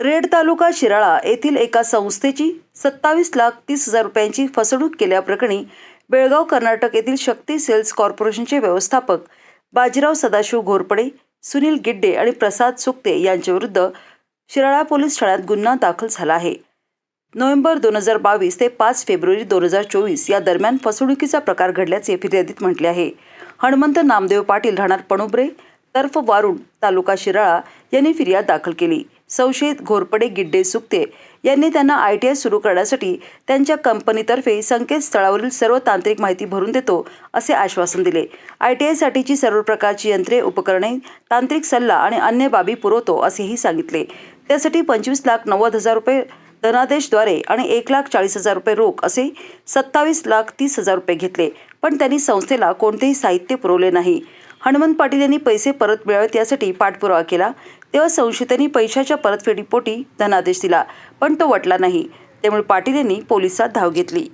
Red तालुका शिराळा येथील एका संस्थेची सत्तावीस लाख तीस हजार रुपयांची फसवणूक केल्याप्रकरणी बेळगाव कर्नाटक येथील शक्ती सेल्स कॉर्पोरेशनचे व्यवस्थापक बाजीराव सदाशिव घोरपडे सुनील गिड्डे आणि प्रसाद सुक्ते यांच्याविरुद्ध शिराळा पोलीस ठाण्यात गुन्हा दाखल झाला आहे. नोव्हेंबर दोन हजार बावीस ते पाच फेब्रुवारी दोन हजार चोवीस या दरम्यान फसवणुकीचा प्रकार घडल्याचे फिर्यादीत म्हटले आहे. हनुमंत नामदेव पाटील राहणार पणुब्रे तर्फ वारुण तालुका शिराळा यांनी फिर्याद दाखल केली. संशयित घोरपडे गिड्डे सुक्ते. यांनी त्यांना आय टी आय सुरू करण्यासाठी त्यांच्या कंपनीतर्फे संकेतस्थळावरील सर्व तांत्रिक माहिती भरून देतो असे आश्वासन दिले. आय टी आयसाठीची सर्व प्रकारची यंत्रे उपकरणे तांत्रिक सल्ला आणि अन्य बाबी पुरवतो असेही सांगितले. त्यासाठी पंचवीस लाख नव्वद हजार रुपये धनादेशद्वारे आणि एक लाख चाळीस हजार रुपये रोख असे सत्तावीस लाख तीस हजार रुपये घेतले. पण त्यांनी संस्थेला कोणतेही साहित्य पुरवले नाही. हनुमंत पाटील यांनी पैसे परत मिळावेत यासाठी पाठपुरावा केला. तेव्हा संशयितांनी पैशाच्या परतफेडीपोटी धनादेश दिला पण तो वटला नाही. त्यामुळे पाटील यांनी पोलिसात धाव घेतली.